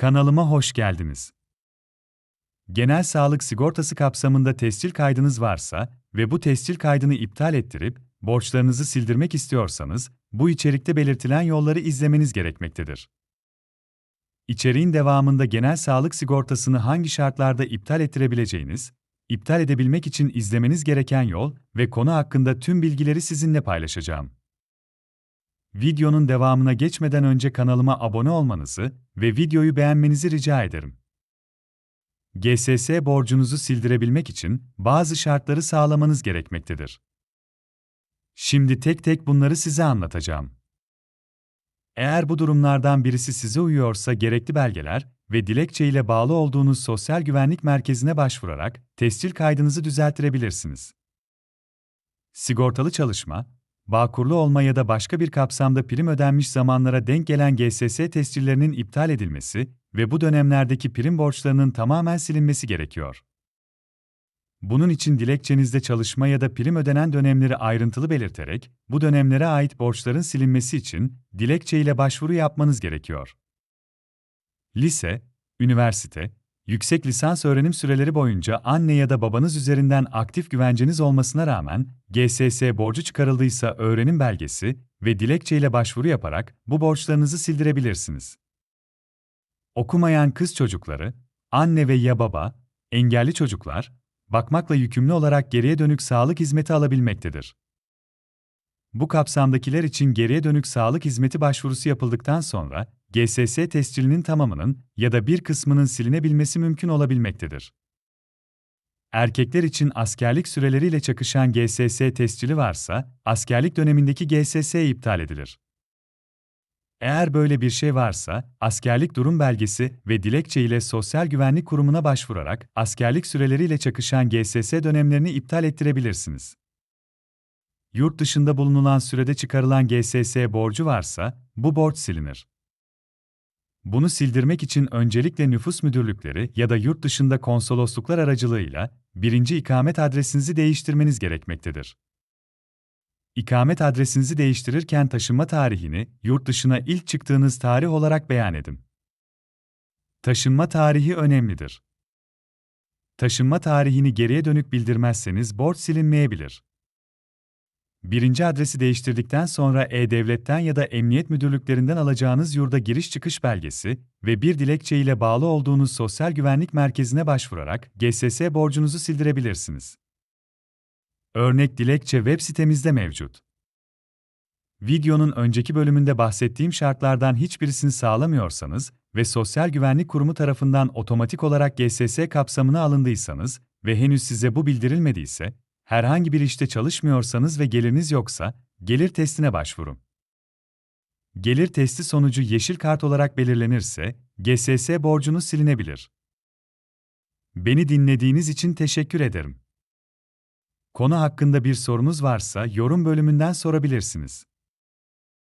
Kanalıma hoş geldiniz. Genel sağlık sigortası kapsamında tescil kaydınız varsa ve bu tescil kaydını iptal ettirip borçlarınızı sildirmek istiyorsanız, bu içerikte belirtilen yolları izlemeniz gerekmektedir. İçeriğin devamında genel sağlık sigortasını hangi şartlarda iptal ettirebileceğiniz, iptal edebilmek için izlemeniz gereken yol ve konu hakkında tüm bilgileri sizinle paylaşacağım. Videonun devamına geçmeden önce kanalıma abone olmanızı ve videoyu beğenmenizi rica ederim. GSS borcunuzu sildirebilmek için bazı şartları sağlamanız gerekmektedir. Şimdi tek tek bunları size anlatacağım. Eğer bu durumlardan birisi size uyuyorsa gerekli belgeler ve dilekçe ile bağlı olduğunuz sosyal güvenlik merkezine başvurarak tescil kaydınızı düzelttirebilirsiniz. Sigortalı çalışma, bağkurlu olma ya da başka bir kapsamda prim ödenmiş zamanlara denk gelen GSS tescillerinin iptal edilmesi ve bu dönemlerdeki prim borçlarının tamamen silinmesi gerekiyor. Bunun için dilekçenizde çalışma ya da prim ödenen dönemleri ayrıntılı belirterek, bu dönemlere ait borçların silinmesi için dilekçe ile başvuru yapmanız gerekiyor. Lise, üniversite, yüksek lisans öğrenim süreleri boyunca anne ya da babanız üzerinden aktif güvenceniz olmasına rağmen GSS borcu çıkarıldıysa öğrenim belgesi ve dilekçe ile başvuru yaparak bu borçlarınızı sildirebilirsiniz. Okumayan kız çocukları, anne ve ya baba, engelli çocuklar, bakmakla yükümlü olarak geriye dönük sağlık hizmeti alabilmektedir. Bu kapsamdakiler için geriye dönük sağlık hizmeti başvurusu yapıldıktan sonra GSS tescilinin tamamının ya da bir kısmının silinebilmesi mümkün olabilmektedir. Erkekler için askerlik süreleriyle çakışan GSS tescili varsa, askerlik dönemindeki GSS iptal edilir. Eğer böyle bir şey varsa, askerlik durum belgesi ve dilekçe ile Sosyal Güvenlik Kurumu'na başvurarak askerlik süreleriyle çakışan GSS dönemlerini iptal ettirebilirsiniz. Yurt dışında bulunulan sürede çıkarılan GSS borcu varsa, bu borç silinir. Bunu sildirmek için öncelikle nüfus müdürlükleri ya da yurt dışında konsolosluklar aracılığıyla birinci ikamet adresinizi değiştirmeniz gerekmektedir. İkamet adresinizi değiştirirken taşınma tarihini yurt dışına ilk çıktığınız tarih olarak beyan edin. Taşınma tarihi önemlidir. Taşınma tarihini geriye dönük bildirmezseniz borç silinmeyebilir. Birinci adresi değiştirdikten sonra E-Devlet'ten ya da emniyet müdürlüklerinden alacağınız yurda giriş çıkış belgesi ve bir dilekçe ile bağlı olduğunuz sosyal güvenlik merkezine başvurarak GSS borcunuzu sildirebilirsiniz. Örnek dilekçe web sitemizde mevcut. Videonun önceki bölümünde bahsettiğim şartlardan hiçbirisini sağlamıyorsanız ve Sosyal Güvenlik Kurumu tarafından otomatik olarak GSS kapsamına alındıysanız ve henüz size bu bildirilmediyse, herhangi bir işte çalışmıyorsanız ve geliriniz yoksa, gelir testine başvurun. Gelir testi sonucu yeşil kart olarak belirlenirse, GSS borcunuz silinebilir. Beni dinlediğiniz için teşekkür ederim. Konu hakkında bir sorunuz varsa yorum bölümünden sorabilirsiniz.